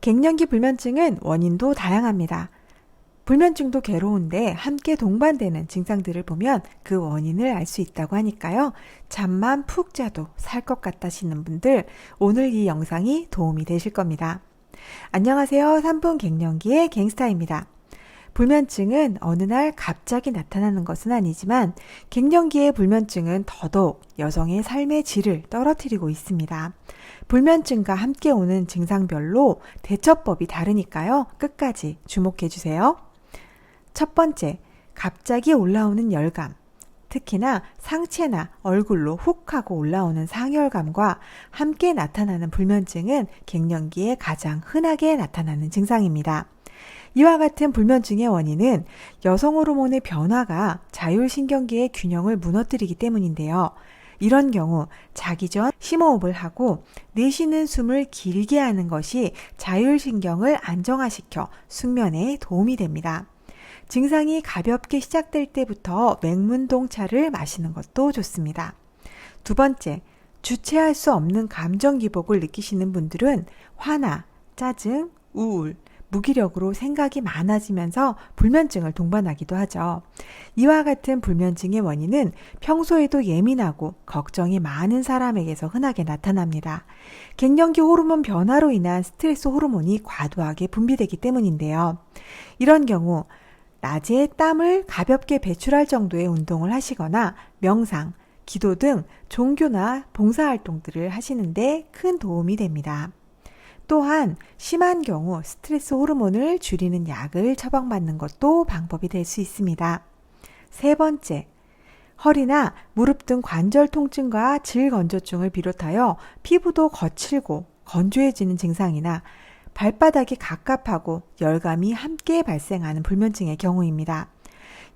갱년기 불면증은 원인도 다양합니다. 불면증도 괴로운데 함께 동반되는 증상들을 보면 그 원인을 알 수 있다고 하니까요. 잠만 푹 자도 살 것 같다시는 분들 오늘 이 영상이 도움이 되실 겁니다. 안녕하세요. 3분 갱년기의 갱스타입니다. 불면증은 어느 날 갑자기 나타나는 것은 아니지만 갱년기의 불면증은 더더욱 여성의 삶의 질을 떨어뜨리고 있습니다. 불면증과 함께 오는 증상별로 대처법이 다르니까요. 끝까지 주목해 주세요. 첫 번째, 갑자기 올라오는 열감. 특히나 상체나 얼굴로 훅 하고 올라오는 상열감과 함께 나타나는 불면증은 갱년기에 가장 흔하게 나타나는 증상입니다. 이와 같은 불면증의 원인은 여성 호르몬의 변화가 자율신경계의 균형을 무너뜨리기 때문인데요. 이런 경우 자기 전 심호흡을 하고 내쉬는 숨을 길게 하는 것이 자율신경을 안정화시켜 숙면에 도움이 됩니다. 증상이 가볍게 시작될 때부터 맹문동차를 마시는 것도 좋습니다. 두 번째, 주체할 수 없는 감정 기복을 느끼시는 분들은 화나, 짜증, 우울, 무기력으로 생각이 많아지면서 불면증을 동반하기도 하죠. 이와 같은 불면증의 원인은 평소에도 예민하고 걱정이 많은 사람에게서 흔하게 나타납니다. 갱년기 호르몬 변화로 인한 스트레스 호르몬이 과도하게 분비되기 때문인데요. 이런 경우 낮에 땀을 가볍게 배출할 정도의 운동을 하시거나 명상, 기도 등 종교나 봉사활동들을 하시는데 큰 도움이 됩니다. 또한 심한 경우 스트레스 호르몬을 줄이는 약을 처방받는 것도 방법이 될 수 있습니다. 세 번째, 허리나 무릎 등 관절 통증과 질건조증을 비롯하여 피부도 거칠고 건조해지는 증상이나 발바닥이 갑갑하고 열감이 함께 발생하는 불면증의 경우입니다.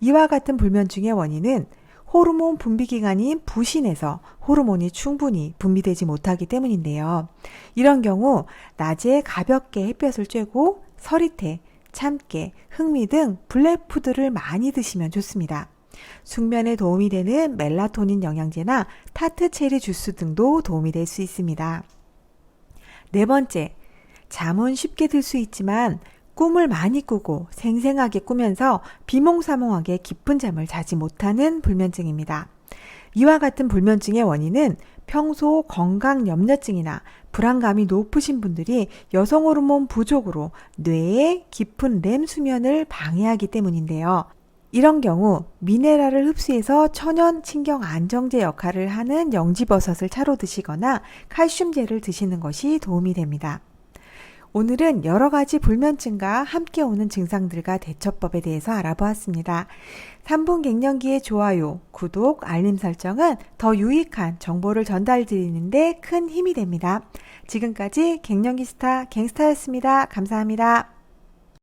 이와 같은 불면증의 원인은 호르몬 분비 기관인 부신에서 호르몬이 충분히 분비되지 못하기 때문인데요. 이런 경우 낮에 가볍게 햇볕을 쬐고 서리태, 참깨, 흑미 등 블랙푸드를 많이 드시면 좋습니다. 숙면에 도움이 되는 멜라토닌 영양제나 타트 체리 주스 등도 도움이 될 수 있습니다. 네 번째, 잠은 쉽게 들 수 있지만 꿈을 많이 꾸고 생생하게 꾸면서 비몽사몽하게 깊은 잠을 자지 못하는 불면증입니다. 이와 같은 불면증의 원인은 평소 건강 염려증이나 불안감이 높으신 분들이 여성 호르몬 부족으로 뇌의 깊은 렘 수면을 방해하기 때문인데요. 이런 경우 미네랄을 흡수해서 천연 신경 안정제 역할을 하는 영지버섯을 차로 드시거나 칼슘제를 드시는 것이 도움이 됩니다. 오늘은 여러 가지 불면증과 함께 오는 증상들과 대처법에 대해서 알아보았습니다. 3분 갱년기의 좋아요, 구독, 알림 설정은 더 유익한 정보를 전달 드리는데 큰 힘이 됩니다. 지금까지 갱년기 스타 갱스타였습니다. 감사합니다.